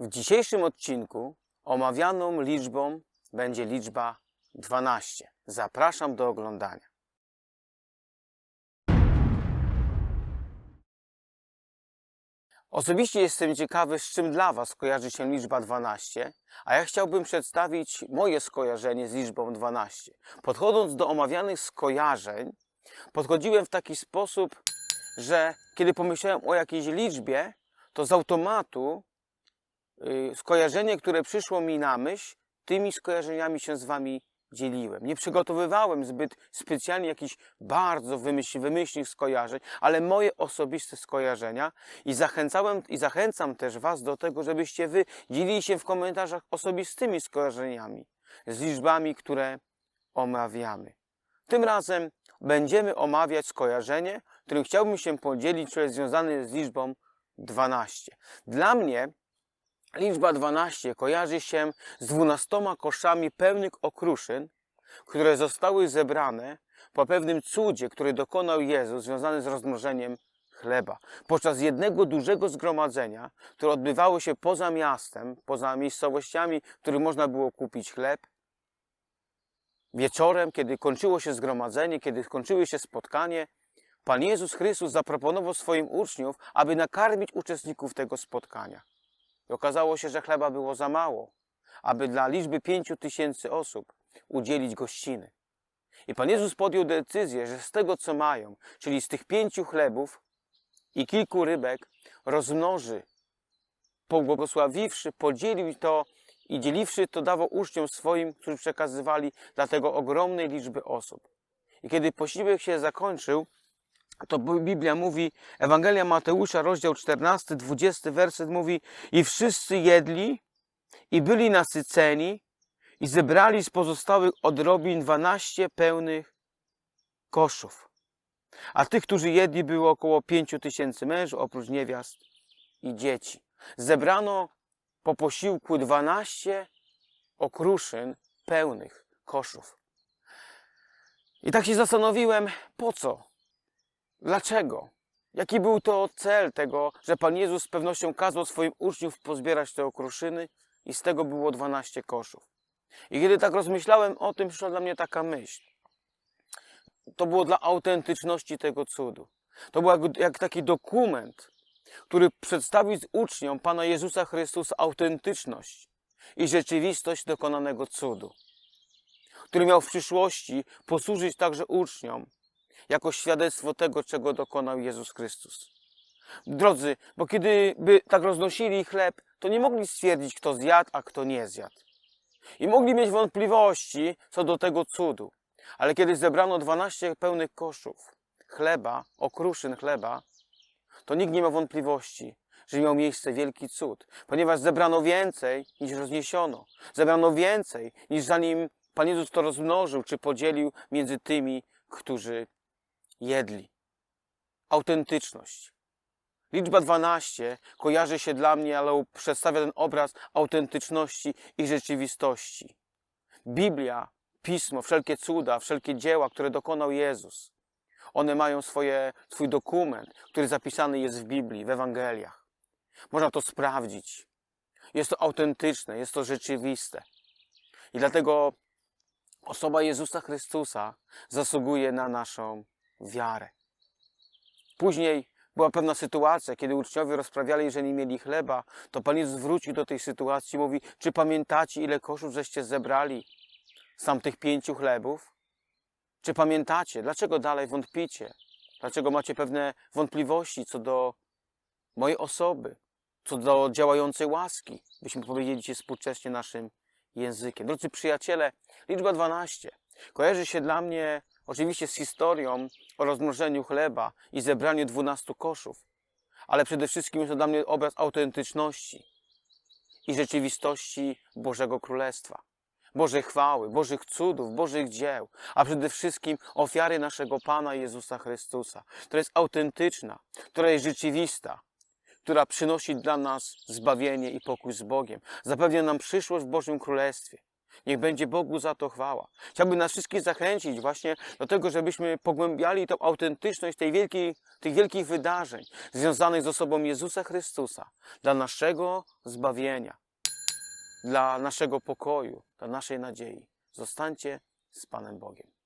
W dzisiejszym odcinku omawianą liczbą będzie liczba 12. Zapraszam do oglądania. Osobiście jestem ciekawy, z czym dla Was kojarzy się liczba 12, a ja chciałbym przedstawić moje skojarzenie z liczbą 12. Podchodząc do omawianych skojarzeń, podchodziłem w taki sposób, że kiedy pomyślałem o jakiejś liczbie, to z automatu skojarzenie, które przyszło mi na myśl, tymi skojarzeniami się z Wami dzieliłem. Nie przygotowywałem zbyt specjalnie jakichś bardzo wymyśl, wymyślnych skojarzeń, ale moje osobiste skojarzenia i zachęcałem i zachęcam też Was do tego, żebyście Wy dzielili się w komentarzach osobistymi skojarzeniami z liczbami, które omawiamy. Tym razem będziemy omawiać skojarzenie, którym chciałbym się podzielić, które jest związane z liczbą 12. Dla mnie liczba 12 kojarzy się z dwunastoma koszami pełnych okruszyn, które zostały zebrane po pewnym cudzie, który dokonał Jezus, związany z rozmnożeniem chleba. Podczas jednego dużego zgromadzenia, które odbywało się poza miastem, poza miejscowościami, w których można było kupić chleb, wieczorem, kiedy kończyło się zgromadzenie, kiedy kończyło się spotkanie, Pan Jezus Chrystus zaproponował swoim uczniom, aby nakarmić uczestników tego spotkania. I okazało się, że chleba było za mało, aby dla liczby pięciu tysięcy osób udzielić gościny. I Pan Jezus podjął decyzję, że z tego, co mają, czyli z tych pięciu chlebów i kilku rybek, rozmnoży, pobłogosławiwszy, podzielił to i dzieliwszy to dawał uczniom swoim, którzy przekazywali dla tego ogromnej liczby osób. I kiedy posiłek się zakończył, to Biblia mówi, Ewangelia Mateusza, rozdział 14, 20 werset mówi i wszyscy jedli i byli nasyceni i zebrali z pozostałych odrobin 12 pełnych koszów. A tych, którzy jedli, było około 5 tysięcy mężów, oprócz niewiast i dzieci. Zebrano po posiłku 12 okruszyn pełnych koszów. I tak się zastanowiłem, po co? Dlaczego? Jaki był to cel tego, że Pan Jezus z pewnością kazał swoim uczniom pozbierać te okruszyny i z tego było 12 koszów. I kiedy tak rozmyślałem o tym, przyszła dla mnie taka myśl. To było dla autentyczności tego cudu. To był jak, jak taki dokument, który przedstawił uczniom Pana Jezusa Chrystusa autentyczność i rzeczywistość dokonanego cudu, który miał w przyszłości posłużyć także uczniom jako świadectwo tego, czego dokonał Jezus Chrystus. Drodzy, bo kiedy by tak roznosili chleb, to nie mogli stwierdzić, kto zjadł, a kto nie zjadł. I mogli mieć wątpliwości co do tego cudu. Ale kiedy zebrano 12 pełnych koszów chleba, okruszyn chleba, to nikt nie ma wątpliwości, że miał miejsce wielki cud, ponieważ zebrano więcej niż rozniesiono. Zebrano więcej niż zanim Pan Jezus to rozmnożył czy podzielił między tymi, którzy jedli. Autentyczność. Liczba 12 kojarzy się dla mnie, ale przedstawia ten obraz autentyczności i rzeczywistości. Biblia, Pismo, wszelkie cuda, wszelkie dzieła, które dokonał Jezus, one mają swoje, swój dokument, który zapisany jest w Biblii, w Ewangeliach. Można to sprawdzić. Jest to autentyczne, jest to rzeczywiste. I dlatego osoba Jezusa Chrystusa zasługuje na naszą wiarę. Później była pewna sytuacja, kiedy uczniowie rozprawiali, że nie mieli chleba, to Pan Jezus wrócił do tej sytuacji i mówi, czy pamiętacie, ile koszów żeście zebrali z tamtych pięciu chlebów? Czy pamiętacie? Dlaczego dalej wątpicie? Dlaczego macie pewne wątpliwości co do mojej osoby, co do działającej łaski? Byśmy powiedzieli dzisiaj współcześnie naszym językiem. Drodzy przyjaciele, liczba 12 kojarzy się dla mnie oczywiście z historią o rozmnożeniu chleba i zebraniu 12 koszów, ale przede wszystkim jest to dla mnie obraz autentyczności i rzeczywistości Bożego Królestwa. Bożej chwały, Bożych cudów, Bożych dzieł, a przede wszystkim ofiary naszego Pana Jezusa Chrystusa, która jest autentyczna, która jest rzeczywista, która przynosi dla nas zbawienie i pokój z Bogiem, zapewnia nam przyszłość w Bożym Królestwie. Niech będzie Bogu za to chwała. Chciałbym nas wszystkich zachęcić właśnie do tego, żebyśmy pogłębiali tą autentyczność tej wielkiej, tych wielkich wydarzeń związanych z osobą Jezusa Chrystusa dla naszego zbawienia, dla naszego pokoju, dla naszej nadziei. Zostańcie z Panem Bogiem.